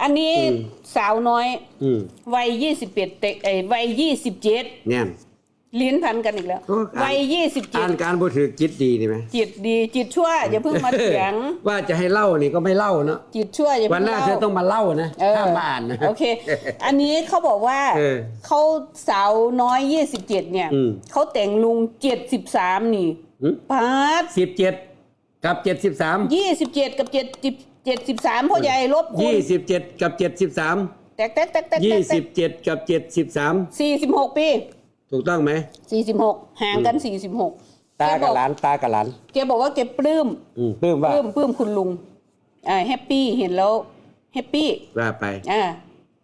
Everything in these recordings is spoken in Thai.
อันนี้อืมสาวน้อยอืมวัยยี่สิบเจ็ดเตไอ้ยวัยยี่สิบเจ็ดเนี่ยลิ้นพันกันอีกแล้ว โอ้อ่าน วัยยี่สิบเจ็อ่าดนการบ่ถือจิตดีนี่ไหมจิตดี จิตชั่วอย่าเพิ่งมาเถียง ว่าจะให้เล่านี่ก็ไม่เล่าเนาะจิตชั่วอย่าวันเพิ่งหน้าเล่าเธอต้องมาเล่านะเออห้ามมาอ่านนะ โอเค อันนี้เขาบอกว่าเออเขาสาวน้อยยี่สิบเจ็ดเนี่ยอืม เขาแต่งลุงเจ็ดสิบสามนี่หืมปาดสิบเจ็ดกับเจ็ดสิบสาม ยี่สิบเจ็ดกับเจ็ดสิบ เจ็ดสิบสามพ่อใหญ่ลบคูยี่ณสิบเจ็ดกับเจ็ดสิบสามแตกแตกแตกแตกยี่สิบเจ็ดกับเจ็ดสิบสามสี่สิบหกปีถูกต้องไหมสี่สิบหกห่างกันสี่สิบหกตากับหลานตากับหลานแกบอกว่าแกปลื้มอืมปลื้มปว่าลื้มปลื้มคุณลุงอ่าแฮปปี้เห็นแล้วแฮปปี้ว่าไปอ่า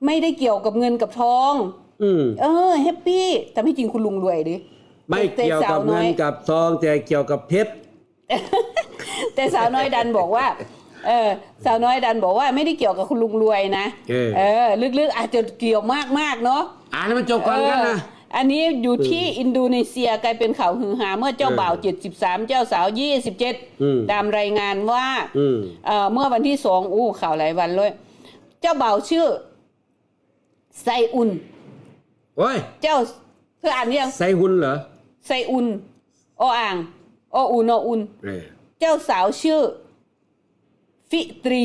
ไม่ได้เกี่ยวกับเงินกับทอง อืมเออแฮปปี้แต่ไม่จริงคุณลุงรวยดิไม่เกี่ยวกับเงินกับทองแต่เกี่ยวกับเพชรแต่สาวน้อยดันบอกว่า เออสาวน้อยดันบอกว่าไม่ได้เกี่ยวกับคุณลุงรวยนะเออเออลึกๆอาจจะเกี่ยวมากๆเนาะ อ่านให้มันจบก่อนกันนะ เอออันนี้อยู่ที่อินโดนีเซียกลายเป็นข่าวฮือฮาเมื่อเจ้าบ่าว 73 เจ้าสาว อืม 27 ตามรายงานว่าอืม เอ่อเมื่อวันที่สองอู้ข่าวหลายวันเลย เจ้าบ่าวชื่อ ไซอุน โอ้ย เจ้าเธออ่านยังใส่หุ่นเหรอไซอุนออ่างออูนออุน เออเจ้าสาวชื่อ ฟิตรี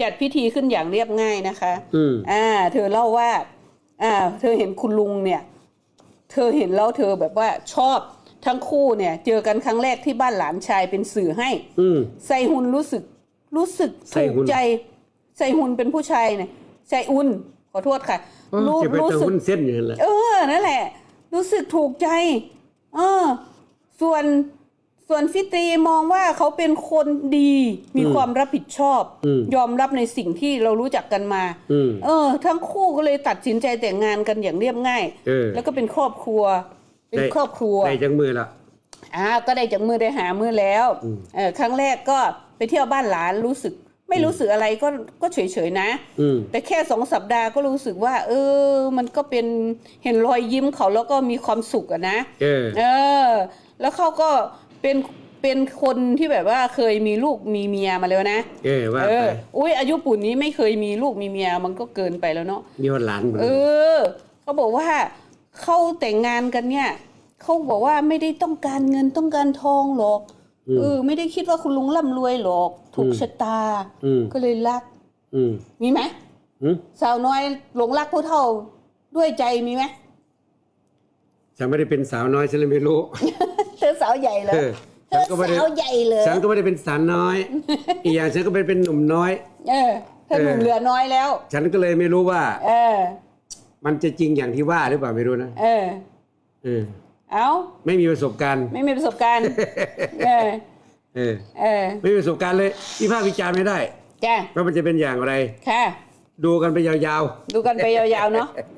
จัดพิธีขึ้นอย่างเรียบง่ายนะคะอืมอ่า เธอเล่าว่า อ่า เธอเห็นคุณลุงเนี่ย เธอเห็นแล้วเธอแบบว่าชอบทั้งคู่เนี่ย เจอกันครั้งแรกที่บ้านหลานชายเป็นสื่อให้อืมไซฮุนรู้สึกรู้สึกไซถูฮุกนใจไซฮุนเป็นผู้ชายเนี่ยไซอุนขอโทษค่ะ รู้จะไปรู้แต่สึกหุ้นเส้นอย่างนั้นแหละเออนั่นแหละ รู้สึกถูกใจ เออ ส่วน ส่วนฟิตรีมองว่าเขาเป็นคนดีมีความรับผิดชอบอืมยอมรับในสิ่งที่เรารู้จักกันมาอืมเออ ทั้งคู่ก็เลยตัดสินใจแต่งงานกันอย่างเรียบง่ายเออแล้วก็เป็นครอบครัว เป็นได้ครอบครัวได้จังมือละอ่าก็ได้จากมือได้หามือแล้วอืมเออครั้งแรกก็ไปเที่ยวบ้านหลานรู้สึก ไม่รู้สึกอะไรก็ก็เฉยๆนะอืมแต่แค่สองสัปดาห์ก็รู้สึกว่า เออ มันก็เป็นเห็นรอยยิ้มเขาแล้วก็มีความสุขอะนะเออเออแล้วเขาก็ เป็นเป็นคนที่แบบว่าเคยมีลูกมีเมียมาแล้วนะ เออว่าเอไปออุ้ยอายุปุ่นนี้ไม่เคยมีลูกมีเมียมันก็เกินไปแล้วเนาะ มีคนหลานบ่เออเขาบอกว่าเขาแต่งงานกันเนี่ยเขาบอกว่าไม่ได้ต้องการเงินต้องการทองหรอกเออไม่ได้คิดว่าคุณลุงร่ำรวยหรอก ถูกชะตา อืมก็เลยรัก อืมมีไหมอืมสาวน้อยหลงรักผู้เฒ่าด้วยใจมีไหม ฉันไม่ได้เป็นสาวน้อยฉันเลยไม่รู้ เธอสาวใหญ่เลยเออเธอฉันก็ไม่ได้สาวใหญ่เลยฉันก็ไม่ได้เป็นสาวน้อย อีกอย่างฉันก็ไม่ได้เป็นหนุ่มน้อย เออเธอหนุ่มเออเหลือน้อยแล้ว ฉันก็เลยไม่รู้ว่า เออ มันจะจริงอย่างที่ว่าหรือเปล่าไม่รู้นะเออเออเอาไม่มีประสบการณ์ ไม่มีประสบการณ์ เออเออเออไม่มีประสบการณ์เลยวิพากษ์วิจารณ์ไม่ได้จ้ะว่ามันจะเป็นอย่างไร ค่ะ ดูกันไปยาวดูกันไปยาวๆเนาะ